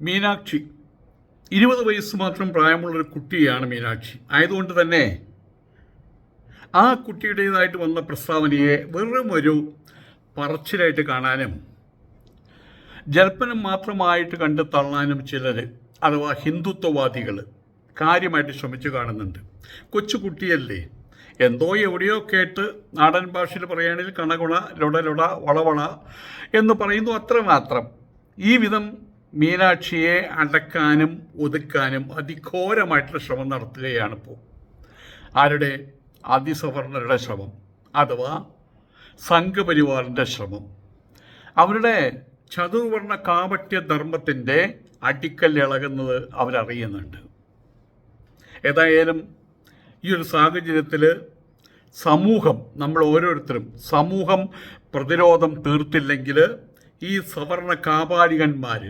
മീനാക്ഷി. ഇരുപത് വയസ്സ് മാത്രം പ്രായമുള്ളൊരു കുട്ടിയാണ് മീനാക്ഷി. ആയതുകൊണ്ട് തന്നെ ആ കുട്ടിയുടേതായിട്ട് വന്ന പ്രസ്താവനയെ വെറും ഒരു പറച്ചിലായിട്ട് കാണാനും ജൽപ്പനം മാത്രമായിട്ട് കണ്ട് തള്ളാനും ചിലർ അഥവാ ഹിന്ദുത്വവാദികൾ കാര്യമായിട്ട് ശ്രമിച്ചു കാണുന്നുണ്ട്. കൊച്ചുകുട്ടിയല്ലേ? എന്തോ എവിടെയോ കേട്ട് നാടൻ ഭാഷയിൽ പറയുകയാണെങ്കിൽ കണകുണ ലുടലുട വളവള എന്ന് പറയുന്നു അത്രമാത്രം. ഈ വിധം മീനാക്ഷിയെ അടക്കാനും ഒതുക്കാനും അതിഘോരമായിട്ടുള്ള ശ്രമം നടത്തുകയാണ് ഇപ്പോൾ ആരുടെ? അതിസവർണരുടെ ശ്രമം അഥവാ സംഘപരിവാറിന്റെ ശ്രമം. അവരുടെ ചതുർവർണ കാപട്യ ധർമ്മത്തിന്റെ അടിക്കൽ ഇളകുന്നത് അവരറിയുന്നുണ്ട്. ഏതായാലും ഈ ഒരു സാഹചര്യത്തിൽ സമൂഹം നമ്മൾ ഓരോരുത്തരും സമൂഹം പ്രതിരോധം തീർത്തില്ലെങ്കിൽ ഈ സവർണ കാപാലികന്മാർ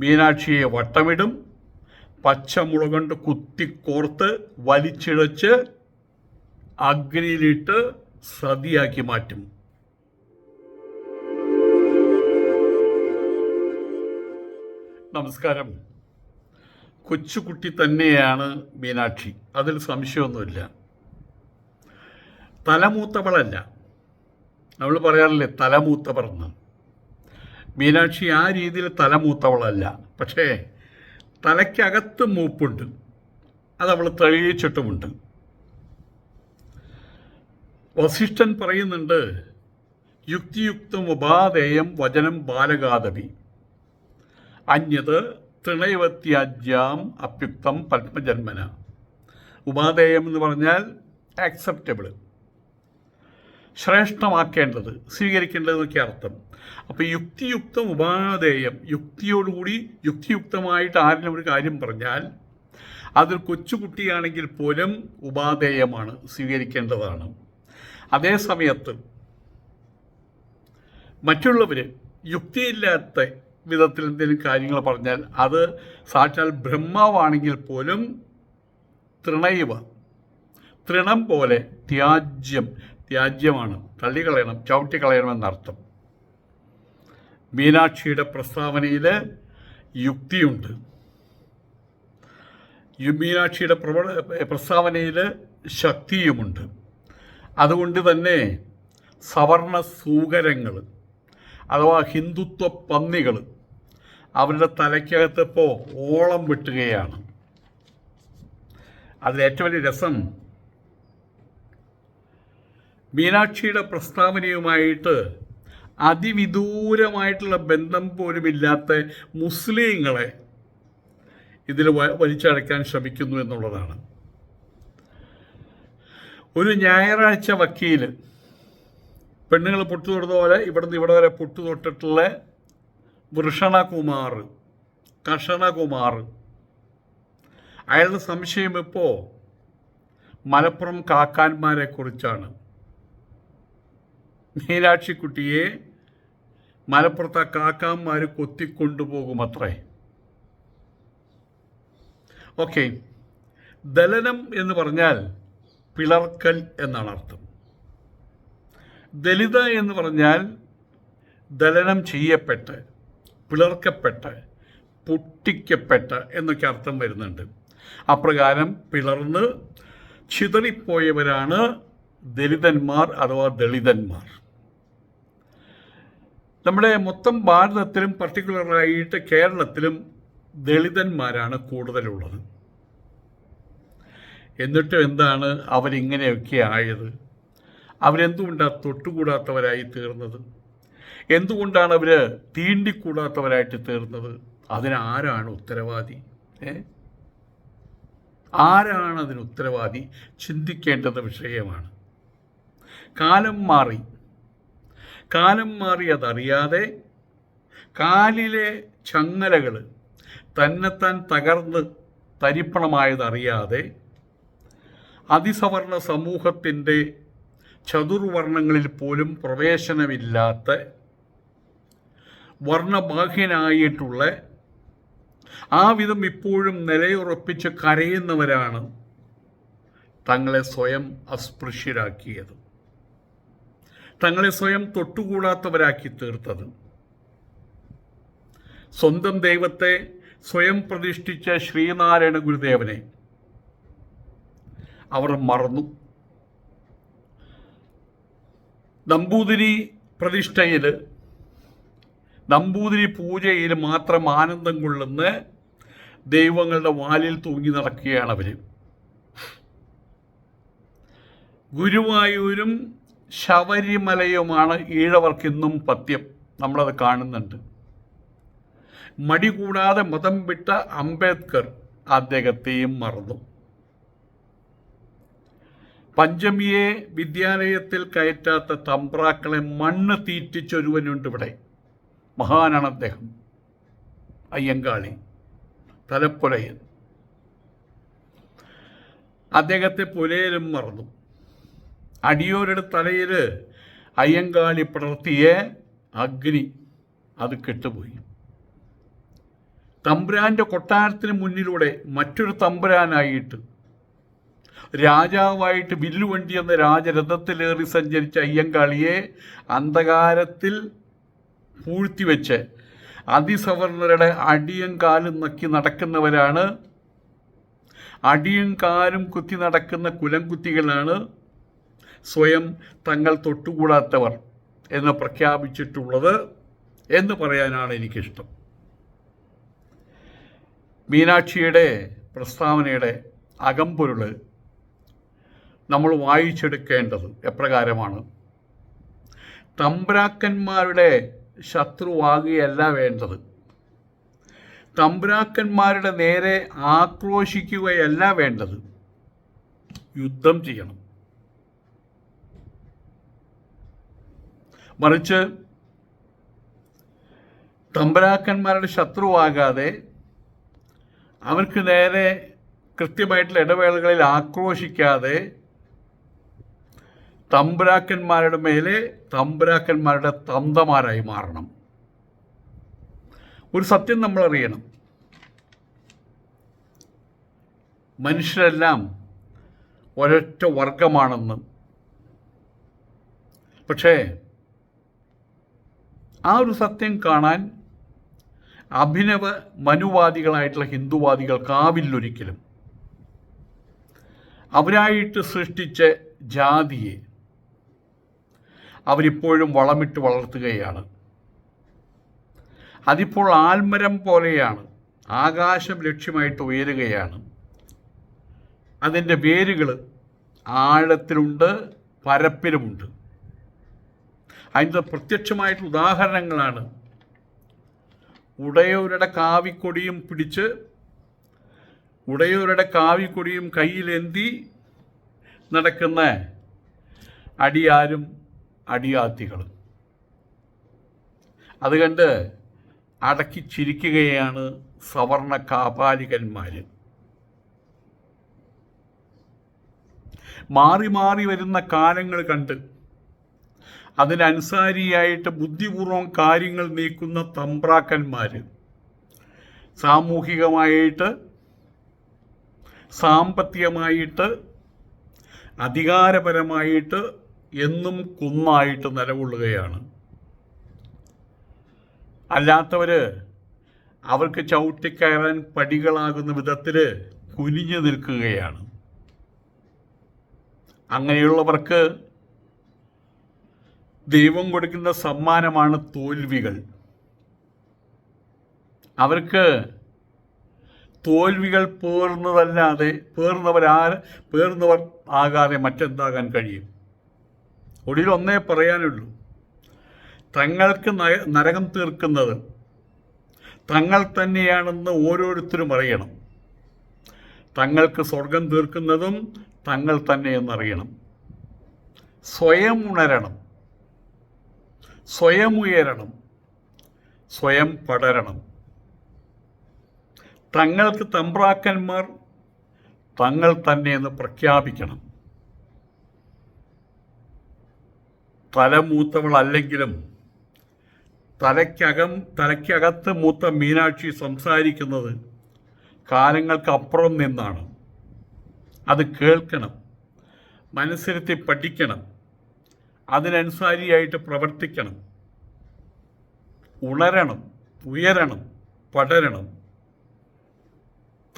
മീനാക്ഷിയെ വട്ടമിടും. പച്ചമുളക് കൊണ്ട് കുത്തിക്കോർത്ത് വലിച്ചിഴച്ച് അഗ്നിയിലിട്ട് സതിയാക്കി മാറ്റും. നമസ്കാരം. കൊച്ചുകുട്ടി തന്നെയാണ് മീനാക്ഷി. അതിൽ സംശയമൊന്നുമില്ല. തലമൂത്തവളല്ല. നമ്മൾ പറയാറില്ലേ തലമൂത്തവർ എന്ന്. മീനാക്ഷി ആ രീതിയിൽ തല മൂത്തവളല്ല. പക്ഷേ തലയ്ക്കകത്ത് മൂപ്പുണ്ട്. അതവൾ തെളിയിച്ചിട്ടുമുണ്ട്. വസിഷ്ഠൻ പറയുന്നുണ്ട് യുക്തിയുക്തം ഉപാധേയം വചനം ബാലകാദവി അന്യത് തൃണയവത്യാജ്യാം അപ്യുക്തം പത്മജന്മന. ഉപാധേയം എന്ന് പറഞ്ഞാൽ ആക്സെപ്റ്റബിൾ ശ്രേഷ്ഠമാക്കേണ്ടത് സ്വീകരിക്കേണ്ടതെന്നൊക്കെ അർത്ഥം. അപ്പോൾ യുക്തിയുക്തം ഉപാധേയം യുക്തിയോടുകൂടി യുക്തിയുക്തമായിട്ട് ആരെങ്കിലും ഒരു കാര്യം പറഞ്ഞാൽ അതൊരു കൊച്ചുകുട്ടിയാണെങ്കിൽ പോലും ഉപാധേയമാണ് സ്വീകരിക്കേണ്ടതാണ്. അതേ സമയത്ത് മറ്റുള്ളവർ യുക്തിയില്ലാത്ത വിധത്തിൽ എന്തെങ്കിലും കാര്യങ്ങൾ പറഞ്ഞാൽ അത് സാക്ഷാൽ ബ്രഹ്മാവാണെങ്കിൽ പോലും തൃണയുവ തൃണം പോലെ ത്യാജ്യം ത്യാജ്യമാണ്. തള്ളിക്കളയണം ചവിട്ടിക്കളയണമെന്നർത്ഥം. മീനാക്ഷിയുടെ പ്രസ്താവനയിൽ യുക്തിയുണ്ട്. മീനാക്ഷിയുടെ പ്രവ പ്രസ്താവനയിൽ ശക്തിയുമുണ്ട്. അതുകൊണ്ട് തന്നെ സവർണ സൂകരങ്ങൾ അഥവാ ഹിന്ദുത്വ പന്നികൾ അവരുടെ തലയ്ക്കകത്തിപ്പോൾ ഓളം വെട്ടുകയാണ്. അതിലേറ്റവും വലിയ രസം മീനാക്ഷിയുടെ പ്രസ്താവനയുമായിട്ട് അതിവിദൂരമായിട്ടുള്ള ബന്ധം പോലുമില്ലാത്ത മുസ്ലിങ്ങളെ ഇതിൽ വലിച്ചടയ്ക്കാൻ ശ്രമിക്കുന്നു എന്നുള്ളതാണ്. ഒരു ഞായറാഴ്ച വക്കീൽ പെണ്ണുങ്ങൾ പൊട്ടു തൊടുന്ന പോലെ ഇവിടുന്ന് ഇവിടെ വരെ പൊട്ടു തൊട്ടിട്ടുള്ള വൃഷണകുമാർ കഷണകുമാർ അയാളുടെ സംശയം ഇപ്പോൾ മലപ്പുറം കാക്കാന്മാരെ കുറിച്ചാണ്. മീനാക്ഷിക്കുട്ടിയെ മലപ്പുറത്തെ കാക്കാന്മാർ കൊത്തിക്കൊണ്ടുപോകുമത്രേ. ഓക്കെ. ദലനം എന്ന് പറഞ്ഞാൽ പിളർക്കൽ എന്നാണ് അർത്ഥം. ദലിത എന്ന് പറഞ്ഞാൽ ദലനം ചെയ്യപ്പെട്ട് പിളർക്കപ്പെട്ട് പൊട്ടിക്കപ്പെട്ട് എന്നൊക്കെ അർത്ഥം വരുന്നുണ്ട്. അപ്രകാരം പിളർന്ന് ചിതറിപ്പോയവരാണ് ദലിതന്മാർ അഥവാ ദളിതന്മാർ. നമ്മുടെ മൊത്തം ഭാരതത്തിലും പർട്ടിക്കുലറായിട്ട് കേരളത്തിലും ദളിതന്മാരാണ് കൂടുതലുള്ളത്. എന്നിട്ടും എന്താണ് അവരിങ്ങനെയൊക്കെ ആയത്? അവരെന്തുകൊണ്ടാണ് തൊട്ടുകൂടാത്തവരായി തീർന്നത്? എന്തുകൊണ്ടാണ് അവർ തീണ്ടിക്കൂടാത്തവരായിട്ട് തീർന്നത്? അതിനാരാണ് ഉത്തരവാദി? ഏ? ആരാണ് അതിന് ഉത്തരവാദി? ചിന്തിക്കേണ്ടത് വിഷയമാണ്. കാലം മാറി. കാലം മാറി അതറിയാതെ കാലിലെ ചങ്ങലകൾ തന്നെത്താൻ തകർന്ന് തരിപ്പണമായതറിയാതെ അതിസവർണ സമൂഹത്തിന്റെ ചതുർവർണങ്ങളിൽ പോലും പ്രവേശനമില്ലാത്ത വർണബാഹ്യനായിട്ടുള്ള ആ വിധം ഇപ്പോഴും നിലയുറപ്പിച്ച് കരയുന്നവരാണ് തങ്ങളെ സ്വയം അസ്പൃശ്യരാക്കിയത്. തങ്ങളെ സ്വയം തൊട്ടുകൂടാത്തവരാക്കി തീർത്തത്. സ്വന്തം ദൈവത്തെ സ്വയം പ്രതിഷ്ഠിച്ച ശ്രീനാരായണ ഗുരുദേവനെ അവർ മറന്നു. നമ്പൂതിരി പ്രതിഷ്ഠയിൽ നമ്പൂതിരി പൂജയിൽ മാത്രം ആനന്ദം കൊള്ളുന്ന ദൈവങ്ങളുടെ വാലിൽ തൂങ്ങി നടക്കുകയാണ് അവർ ഗുരുവായൂരും ശബരിമലയുമാണ് ഈഴവർക്ക് ഇന്നും പത്യം. നമ്മളത് കാണുന്നുണ്ട്. മടി കൂടാതെ മതം വിട്ട അംബേദ്കർ അദ്ദേഹത്തെയും മറന്നു. പഞ്ചമിയെ വിദ്യാലയത്തിൽ കയറ്റാത്ത തമ്പ്രാക്കളെ മണ്ണ് തീറ്റിച്ചൊരുവനുണ്ട് ഇവിടെ. മഹാനാണ് അദ്ദേഹം. അയ്യങ്കാളി തലപ്പുരയൻ അദ്ദേഹത്തെ പുലയരും മറന്നു. അടിയോരുടെ തലയിൽ അയ്യങ്കാളി പടർത്തിയ അഗ്നി അത് കെട്ടുപോയി. തമ്പുരാന്റെ കൊട്ടാരത്തിന് മുന്നിലൂടെ മറ്റൊരു തമ്പുരാനായിട്ട് രാജാവായിട്ട് വില്ലുവണ്ടി എന്ന രാജരഥത്തിലേറി സഞ്ചരിച്ച അയ്യങ്കാളിയെ അന്ധകാരത്തിൽ പൂഴ്ത്തിവെച്ച് അതിസവർണരുടെ അടിയും കാലും നക്കി നടക്കുന്നവരാണ്. അടിയും കാലും കുത്തി നടക്കുന്ന കുലംകുത്തികളാണ് സ്വയം തങ്ങൾ തൊട്ടുകൂടാത്തവർ എന്ന് പ്രഖ്യാപിച്ചിട്ടുള്ളത് എന്ന് പറയാനാണ് എനിക്കിഷ്ടം. മീനാക്ഷിയുടെ പ്രസ്താവനയുടെ അകമ്പൊരുൾ നമ്മൾ വായിച്ചെടുക്കേണ്ടത് എപ്രകാരമാണ്? തമ്പ്രാക്കന്മാരുടെ ശത്രുവാകുകയല്ല വേണ്ടത്. തമ്പ്രാക്കന്മാരുടെ നേരെ ആക്രോശിക്കുകയല്ല വേണ്ടത്. യുദ്ധം ചെയ്യണം. മറിച്ച് തമ്പരാക്കന്മാരുടെ ശത്രുവാകാതെ അവർക്ക് നേരെ കൃത്യമായിട്ടുള്ള ഇടവേളകളിൽ ആക്രോശിക്കാതെ തമ്പുരാക്കന്മാരുടെ മേലെ തമ്പുരാക്കന്മാരുടെ തന്തമാരായി മാറണം. ഒരു സത്യം നമ്മൾ അറിയണം മനുഷ്യരെല്ലാം ഒരൊറ്റ വർഗമാണെന്ന്. പക്ഷേ ആ ഒരു സത്യം കാണാൻ അഭിനവ മനുവാദികളായിട്ടുള്ള ഹിന്ദുവാദികൾക്കാവില്ലൊരിക്കലും അവരായിട്ട് സൃഷ്ടിച്ച ജാതിയെ അവരിപ്പോഴും വളമിട്ട് വളർത്തുകയാണ്. അതിപ്പോൾ ആൽമരം പോലെയാണ് ആകാശം ലക്ഷ്യമായിട്ട് ഉയരുകയാണ്. അതിന്റെ വേരുകൾ ആഴത്തിലുണ്ട് പരപ്പിലുമുണ്ട്. അതിന്റെ പ്രത്യക്ഷമായിട്ടുള്ള ഉദാഹരണങ്ങളാണ്. ഉടയവരുടെ കാവിക്കൊടിയും പിടിച്ച് ഉടയവരുടെ കാവിക്കൊടിയും കയ്യിലെന്തി നടക്കുന്ന അടിയാരും അടിയാത്തികളും. അത് കണ്ട് അടക്കി ചിരിക്കുകയാണ് സവർണ കാപാലികന്മാർ. മാറി മാറി വരുന്ന കാലങ്ങൾ കണ്ട് അതിനനുസാരിയായിട്ട് ബുദ്ധിപൂർവം കാര്യങ്ങൾ നീക്കുന്ന തമ്പ്രാക്കന്മാർ സാമൂഹികമായിട്ട് സാമ്പത്തികമായിട്ട് അധികാരപരമായിട്ട് എന്നും കുന്നായിട്ട് നിലകൊള്ളുകയാണ്. അല്ലാത്തവർ അവർക്ക് ചവിട്ടിക്കയറാൻ പടികളാകുന്ന വിധത്തിൽ കുനിഞ്ഞു നിൽക്കുകയാണ്. അങ്ങനെയുള്ളവർക്ക് ദൈവം കൊടുക്കുന്ന സമ്മാനമാണ് തോൽവികൾ. അവർക്ക് തോൽവികൾ പേർന്നതല്ലാതെ പേർന്നവരാ പേർന്നവർ ആകാതെ മറ്റെന്താകാൻ കഴിയും? ഒടുവിൽ ഒന്നേ പറയാനുള്ളൂ. തങ്ങൾക്ക് നരകം തീർക്കുന്നത് തങ്ങൾ തന്നെയാണെന്ന് ഓരോരുത്തരും അറിയണം. തങ്ങൾക്ക് സ്വർഗം തീർക്കുന്നതും തങ്ങൾ തന്നെയെന്നറിയണം സ്വയം ഉണരണം. സ്വയം ഉയരണം സ്വയം പടരണം. തങ്ങൾക്ക് തമ്പ്രാക്കന്മാർ തങ്ങൾ തന്നെ എന്ന് പ്രഖ്യാപിക്കണം. തലമൂത്തവളല്ലെങ്കിലും തലയ്ക്കകം തലയ്ക്കകത്ത് മൂത്ത മീനാക്ഷി സംസാരിക്കുന്നത് കാലങ്ങൾക്കപ്പുറം നിന്നാണ്. അത് കേൾക്കണം മനസ്സിരുത്തി പഠിക്കണം. അതിനനുസാരിയായിട്ട് പ്രവർത്തിക്കണം. ഉണരണം ഉയരണം പടരണം.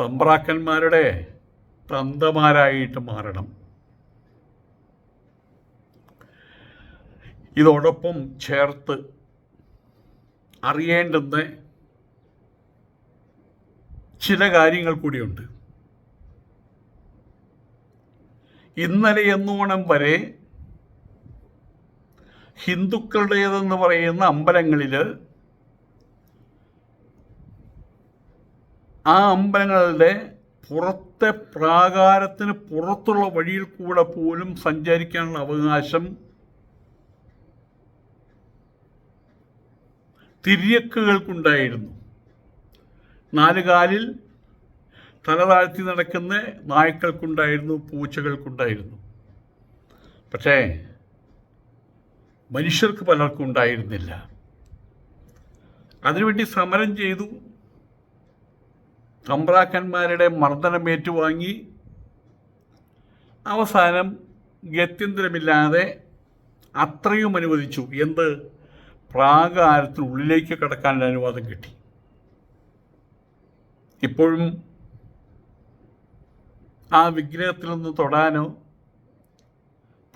തമ്പ്രാക്കന്മാരുടെ തന്തമാരായിട്ട് മാറണം. ഇതോടൊപ്പം ചേർത്ത് അറിയേണ്ടുന്ന ചില കാര്യങ്ങൾ കൂടിയുണ്ട്. ഇന്നലെ എന്നോണം വരെ ഹിന്ദുക്കളുടേതെന്ന് പറയുന്ന അമ്പലങ്ങളിൽ ആ അമ്പലങ്ങളുടെ പുറത്തെ പ്രാകാരത്തിന് പുറത്തുള്ള വഴിയിൽ കൂടെ പോലും സഞ്ചരിക്കാനുള്ള അവകാശം തിര്യക്കുകൾക്കുണ്ടായിരുന്നു. നാലുകാലിൽ തല താഴ്ത്തി നടക്കുന്ന നായ്ക്കൾക്കുണ്ടായിരുന്നു പൂച്ചകൾക്കുണ്ടായിരുന്നു. പക്ഷേ മനുഷ്യർക്ക് പലർക്കും ഉണ്ടായിരുന്നില്ല. അതിനുവേണ്ടി സമരം ചെയ്തു. തമ്പ്രാക്കന്മാരുടെ മർദ്ദനം ഏറ്റുവാങ്ങി. അവസാനം ഗത്യന്തരമില്ലാതെ അത്രയും അനുവദിച്ചു. എന്ത്? പ്രാകാരത്തിനുള്ളിലേക്ക് കടക്കാനുള്ള അനുവാദം കിട്ടി. ഇപ്പോഴും ആ വിഗ്രഹത്തിൽ നിന്ന് തൊടാനോ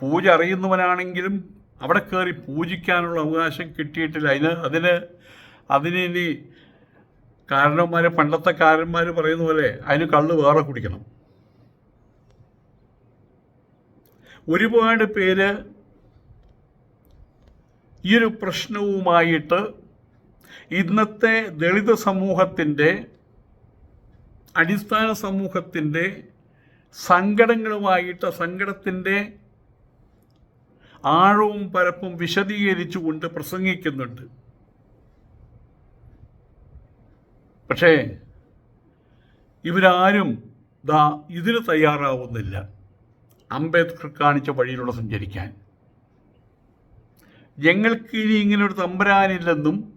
പൂജ അറിയുന്നവനാണെങ്കിലും അവിടെ കയറി പൂജിക്കാനുള്ള അവകാശം കിട്ടിയിട്ടില്ല. അതിന് അതിന് അതിന് ഇനി കാരണവന്മാർ പണ്ടത്തെ കാരന്മാർ പറയുന്ന പോലെ അതിന് കള്ള് വേറെ കുടിക്കണം. ഒരുപാട് പേര് ഈ ഒരു പ്രശ്നവുമായിട്ട് ഇന്നത്തെ ദളിത് സമൂഹത്തിന്റെ അടിസ്ഥാന സമൂഹത്തിന്റെ സങ്കടങ്ങളുമായിട്ട് സങ്കടത്തിന്റെ ആഴവും പരപ്പും വിശദീകരിച്ചുകൊണ്ട് പ്രസംഗിക്കുന്നുണ്ട്. പക്ഷേ ഇവരാരും ദാ ഇതിന് തയ്യാറാവുന്നില്ല. അംബേദ്കർ കാണിച്ച വഴിയിലൂടെ സഞ്ചരിക്കാൻ. ഞങ്ങൾക്ക് ഇനി ഇങ്ങനൊരു തമ്പരാനില്ലെന്നും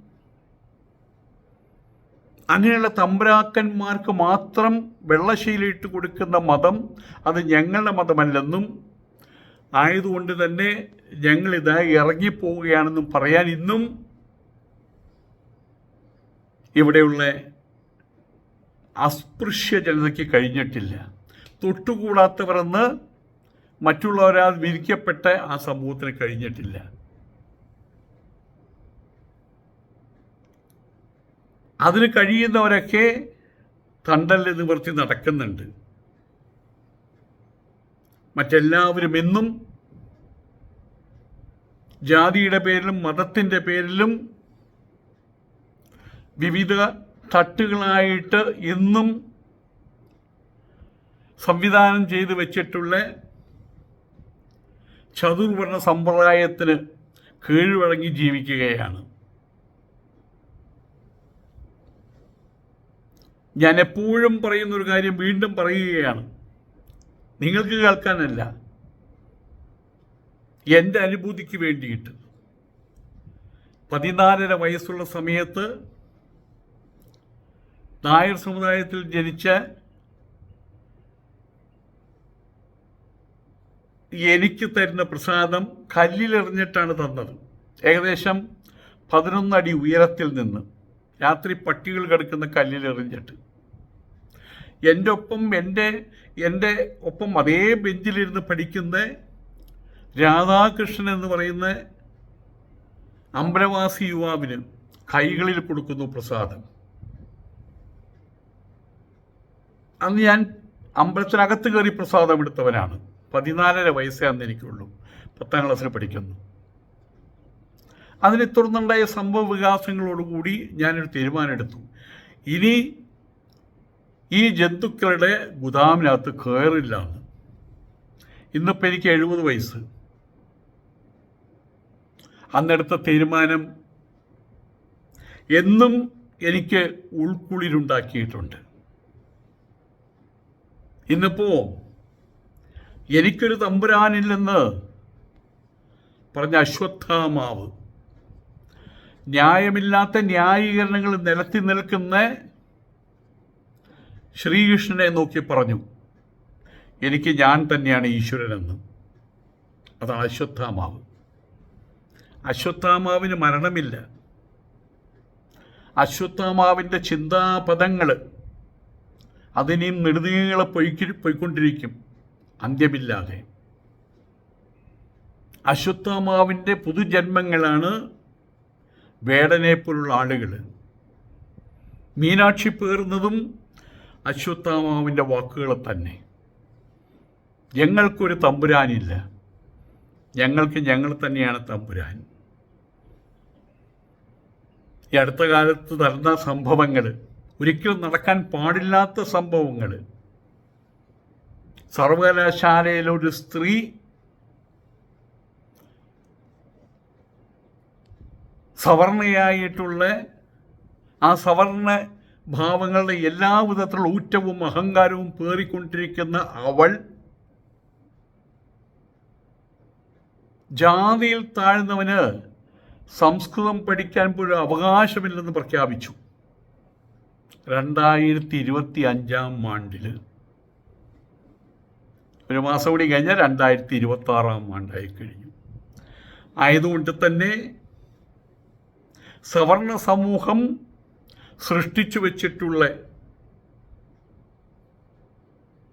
അങ്ങനെയുള്ള തമ്പരാക്കന്മാർക്ക് മാത്രം വെള്ളശീലയിട്ട് കൊടുക്കുന്ന മതം അത് ഞങ്ങളുടെ മതമല്ലെന്നും ആയതുകൊണ്ട് തന്നെ ഞങ്ങളിത് ഇറങ്ങിപ്പോവുകയാണെന്നും പറയാൻ ഇന്നും ഇവിടെയുള്ള അസ്പൃശ്യ ജനതയ്ക്ക് കഴിഞ്ഞിട്ടില്ല. തൊട്ടുകൂടാത്തവരെന്ന് മറ്റുള്ളവരാൽ വിരിക്കപ്പെട്ട ആ സമൂഹത്തിന് കഴിഞ്ഞിട്ടില്ല. അതിന് കഴിയുന്നവരൊക്കെ തണ്ടൽ നിവർത്തി നടക്കുന്നുണ്ട്. മറ്റെല്ലാവരും എന്നും ജാതിയുടെ പേരിലും മതത്തിന്റെ പേരിലും വിവിധ തട്ടുകളായിട്ട് എന്നും സംവിധാനം ചെയ്തു വച്ചിട്ടുള്ള ചതുർവർണ സമ്പ്രദായത്തിന് കീഴ്വഴങ്ങി ജീവിക്കുകയാണ്. ഞാൻ എപ്പോഴും പറയുന്ന ഒരു കാര്യം വീണ്ടും പറയുകയാണ്. നിങ്ങൾക്ക് കേൾക്കാനല്ല. എന്റെ അനുഭൂതിക്ക് വേണ്ടിയിട്ട്. പതിനാലര വയസ്സുള്ള സമയത്ത് നായർ സമുദായത്തിൽ ജനിച്ച എനിക്ക് തരുന്ന പ്രസാദം കല്ലിലെറിഞ്ഞിട്ടാണ് തന്നത്. ഏകദേശം പതിനൊന്നടി ഉയരത്തിൽ നിന്ന്. രാത്രി പട്ടികൾ കിടക്കുന്ന കല്ലിലെറിഞ്ഞിട്ട്. എന്റെ ഒപ്പം എന്റെ എന്റെ ഒപ്പം അതേ ബെഞ്ചിലിരുന്ന് പഠിക്കുന്ന രാധാകൃഷ്ണൻ എന്ന് പറയുന്ന അമ്പലവാസി യുവാവിന് കൈകളിൽ കൊടുക്കുന്നു പ്രസാദം. അന്ന് ഞാൻ അമ്പലത്തിനകത്ത് കയറി പ്രസാദം എടുത്തവനാണ്. പതിനാലര വയസ്സേ അന്ന് എനിക്കുള്ളൂ. പത്താം ക്ലാസ്സിൽ പഠിക്കുന്നു. അതിനെ തുടർന്നുണ്ടായ സംഭവ വികാസങ്ങളോടുകൂടി ഞാനൊരു തീരുമാനമെടുത്തു. ഇനി ഈ ജന്തുക്കളുടെ ഗുദാമിനകത്ത് കയറില്ല. ഇന്നിപ്പോൾ എനിക്ക് എഴുപത് വയസ്സ്. അന്നെടുത്ത തീരുമാനം എന്നും എനിക്ക് ഉൾക്കുളിരുണ്ടാക്കിയിട്ടുണ്ട്. ഇന്നിപ്പോ എനിക്കൊരു തമ്പുരാനില്ലെന്ന് പറഞ്ഞ അശ്വത്ഥാമാവ് ന്യായമില്ലാത്ത ന്യായീകരണങ്ങൾ നിലത്തി നിൽക്കുന്ന ശ്രീകൃഷ്ണനെ നോക്കി പറഞ്ഞു എനിക്ക് ഞാൻ തന്നെയാണ് ഈശ്വരനെന്ന്. അതാണ് അശ്വത്ഥാമാവ്. അശ്വത്ഥാമാവിന് മരണമില്ല. അശ്വത്ഥാമാവിന്റെ ചിന്താപദങ്ങൾ അതിനെയും നെടുതീകളെ പൊയ്ക്കി പൊയ്ക്കൊണ്ടിരിക്കും. അന്ത്യമില്ലാതെ. അശ്വത്ഥാമാവിന്റെ പുതുജന്മങ്ങളാണ് വേടനെ പോലുള്ള ആളുകൾ മീനാക്ഷി പേറുന്നതും അശ്വത്ഥാമാവിന്റെ വാക്കുകൾ തന്നെ. ഞങ്ങൾക്കൊരു തമ്പുരാനില്ല. ഞങ്ങൾക്ക് ഞങ്ങൾ തന്നെയാണ് തമ്പുരാൻ. ഈ അടുത്ത കാലത്ത് നടന്ന സംഭവങ്ങൾ ഒരിക്കലും നടക്കാൻ പാടില്ലാത്ത സംഭവങ്ങൾ. സർവകലാശാലയിലൊരു സ്ത്രീ സവർണയായിട്ടുള്ള ആ സവർണ ഭാവങ്ങളുടെ എല്ലാ വിധത്തിലുള്ള ഊറ്റവും അഹങ്കാരവും പേറിക്കൊണ്ടിരിക്കുന്ന അവൾ ജാതിയിൽ താഴ്ന്നവന് സംസ്കൃതം പഠിക്കാൻ പോലും അവകാശമില്ലെന്ന് പ്രഖ്യാപിച്ചു. രണ്ടായിരത്തി ഇരുപത്തി അഞ്ചാം ആണ്ടിൽ. ഒരു മാസം കൂടി കഴിഞ്ഞാൽ രണ്ടായിരത്തി ഇരുപത്തി ആറാം ആണ്ടായി കഴിഞ്ഞു ആയതുകൊണ്ട് തന്നെ സവർണ സമൂഹം സൃഷ്ടിച്ചു വച്ചിട്ടുള്ള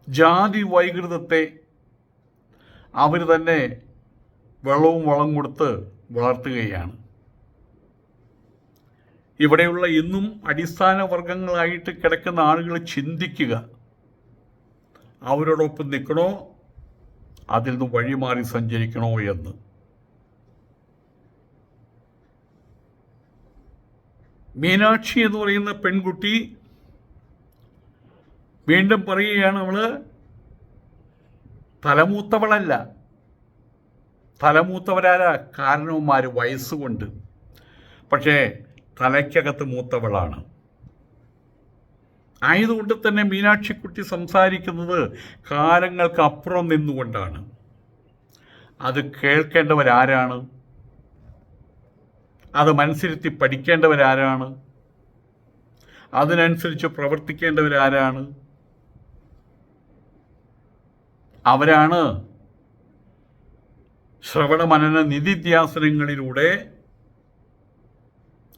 ജാതി വൈകൃതത്തെ അവർ തന്നെ വെള്ളവും വളം കൊടുത്ത് വളർത്തുകയാണ്. ഇവിടെയുള്ള ഇന്നും അടിസ്ഥാന വർഗങ്ങളായിട്ട് കിടക്കുന്ന ആളുകൾ ചിന്തിക്കുക. അവരോടൊപ്പം നിൽക്കണോ? അതിൽ നിന്ന് വഴിമാറി സഞ്ചരിക്കണോ എന്ന്. മീനാക്ഷി എന്ന് പറയുന്ന പെൺകുട്ടി വീണ്ടും പറയുകയാണ് അവൾ തലമൂത്തവളല്ല. തലമൂത്തവരാരാ? കാരണവന്മാർ വയസ്സുകൊണ്ട്. പക്ഷേ തലയ്ക്കകത്ത് മൂത്തവളാണ്. ആയതുകൊണ്ട് തന്നെ മീനാക്ഷിക്കുട്ടി സംസാരിക്കുന്നത് കാലങ്ങൾക്ക് അപ്പുറം നിന്നുകൊണ്ടാണ്. അത് കേൾക്കേണ്ടവരാരാണ്? അത് മനസ്സിരുത്തി പഠിക്കേണ്ടവരാരാണ്? അതിനനുസരിച്ച് പ്രവർത്തിക്കേണ്ടവരാരാണ്? അവരാണ് ശ്രവണ മനന നിധിധ്യാസനങ്ങളിലൂടെ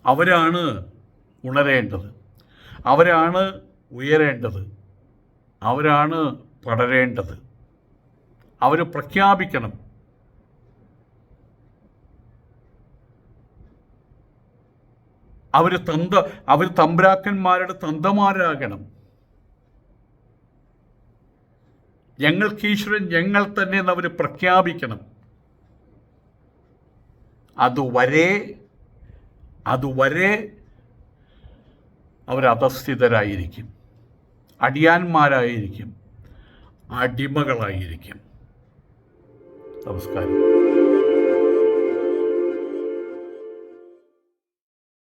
അവരാണ് ഉണരേണ്ടത്. അവരാണ് ഉയരേണ്ടത്. അവരാണ് പടരേണ്ടത്. അവർ പ്രഖ്യാപിക്കണം. അവർ തന്ത അവർ തമ്പ്രാക്കന്മാരുടെ തന്തമാരാകണം. ഞങ്ങൾക്ക് ഈശ്വരൻ ഞങ്ങൾ തന്നെ എന്ന് അവർ പ്രഖ്യാപിക്കണം. അതുവരെ അതുവരെ അവർ അധസ്ഥിതരായിരിക്കും അടിയാന്മാരായിരിക്കും. അടിമകളായിരിക്കും. നമസ്കാരം.